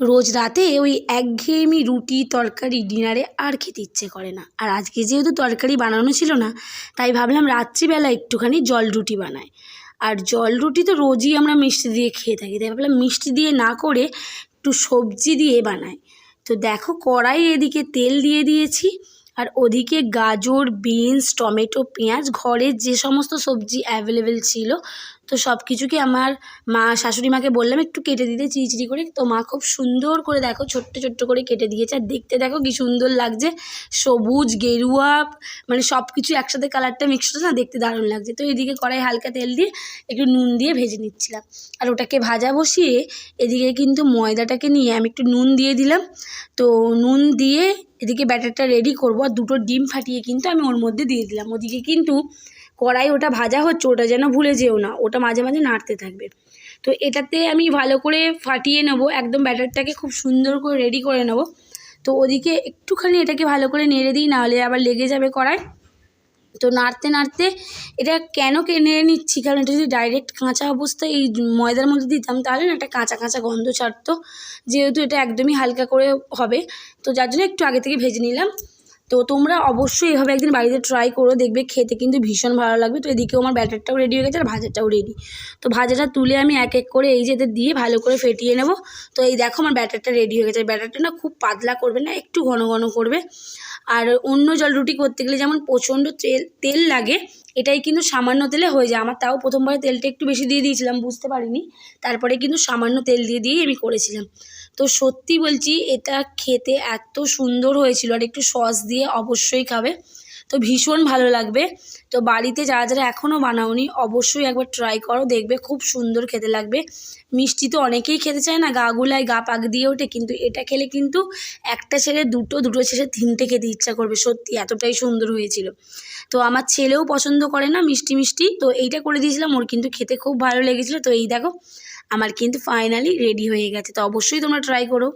রোজ রাতে ওই একঘেয়েমি রুটি, তরকারি, ডিনারে আর খেতে ইচ্ছে করে না। আর আজকে যেহেতু তরকারি বানানো ছিল না, তাই ভাবলাম রাত্রিবেলা একটুখানি জল রুটি বানাই। আর জল রুটি তো রোজই আমরা মিষ্টি দিয়ে খেয়ে থাকি, তাই ভাবলাম মিষ্টি দিয়ে না করে একটু সবজি দিয়ে বানাই। তো দেখো কড়াই এদিকে তেল দিয়ে দিয়েছি, আর ওদিকে গাজর, বিনস, টমেটো, পেঁয়াজ ঘরের যে সমস্ত সবজি অ্যাভেলেবেল ছিল তো সব কিছুকে আমার মা শাশুড়ি মাকে বললাম একটু কেটে দিতে চিড়ি করে? তো মা খুব সুন্দর করে দেখো, ছোট্ট ছোট্ট করে কেটে দিয়েছে। আর দেখতে দেখো কি সুন্দর লাগছে। সবুজ, গেরুয়া মানে সব কিছু একসাথে কালারটা মিক্সড না? দেখতে দারুণ লাগছে। তো এদিকে কড়াই হালকা তেল দিয়ে একটু নুন দিয়ে ভেজে নিচ্ছিলাম। আর ওটাকে ভাজা বসিয়ে এদিকে কিন্তু ময়দাটাকে নিয়ে আমি একটু নুন দিয়ে দিলাম। তো নুন দিয়ে এদিকে ব্যাটারটা রেডি করব। আর দুটো ডিম ফাটিয়ে কিন্তু আমি ওর মধ্যে দিয়ে দিলাম। ওদিকে কিন্তু কড়াই ওটা ভাজা হচ্ছে, ওটা যেন ভুলে যেও না, ওটা মাঝে মাঝে নাড়তে থাকবে। তো এটাতে আমি ভালো করে ফাটিয়ে নেব, একদম ব্যাটারটাকে খুব সুন্দর করে রেডি করে নেব। তো ওদিকে একটুখানি এটাকে ভালো করে নেড়ে দিই, নাহলে আবার লেগে যাবে কড়াই। তো নাড়তে নাড়তে এটা কেন কে নেড়ে নিচ্ছি, কারণ এটা যদি ডাইরেক্ট কাঁচা অবস্থায় এই ময়দার মধ্যে দিতাম, তাহলে না একটা কাঁচা কাঁচা গন্ধ ছাড়তো। যেহেতু এটা একদমই হালকা করে হবে, তো যার জন্য একটু আগে থেকে ভেজে নিলাম। তো তোমরা অবশ্যই এভাবে একদিন বাড়িতে ট্রাই করো, দেখবে খেতে কিন্তু ভীষণ ভালো লাগবে। তো এদিকেও আমার ব্যাটারটাও রেডি হয়ে গেছে আর ভাজাটাও রেডি তো ভাজাটা তুলে আমি এক এক করে এই যে এদের দিয়ে ভালো করে ফেটিয়ে নেব। তো এই দেখো আমার ব্যাটারটা রেডি হয়ে গেছে। ব্যাটারটা না খুব পাতলা করবে না, একটু ঘন ঘন করবে। আর অন্য জল রুটি করতে গেলে যেমন প্রচণ্ড তেল তেল লাগে, এটাই কিন্তু সামান্য তেলে হয়ে যায়। আমার তাও প্রথমবারে তেলটা একটু বেশি দিয়ে দিয়েছিলাম, বুঝতে পারিনি। তারপরে কিন্তু সামান্য তেল দিয়ে দিয়েই আমি করেছিলাম। তো সত্যি বলছি, এটা খেতে এত সুন্দর হয়েছিল। আর একটু সস দিয়ে অবশ্যই খাবে। তো ভীষণ ভালো লাগবে। তো বাড়িতে যারা যারা এখনও বানাওনি, অবশ্যই একবার ট্রাই করো, দেখবে খুব সুন্দর খেতে লাগবে। মিষ্টি তো অনেকেই খেতে চায় না, গা গুলায় গা পাক দিয়ে ওঠে, কিন্তু এটা খেলে কিন্তু একটা ছেলে দুটো দুটো শেষে তিনটে খেতে ইচ্ছা করবে, সত্যি এতটাই সুন্দর হয়েছিল। তো আমার ছেলেও পছন্দ করে না মিষ্টি মিষ্টি, তো এইটা করে দিয়েছিলাম, ওর কিন্তু খেতে খুব ভালো লেগেছিলো। তো এই দেখো, আমার কিন্তু ফাইনালি রেডি হয়ে গেছে, তো অবশ্যই তোমরা ট্রাই করো।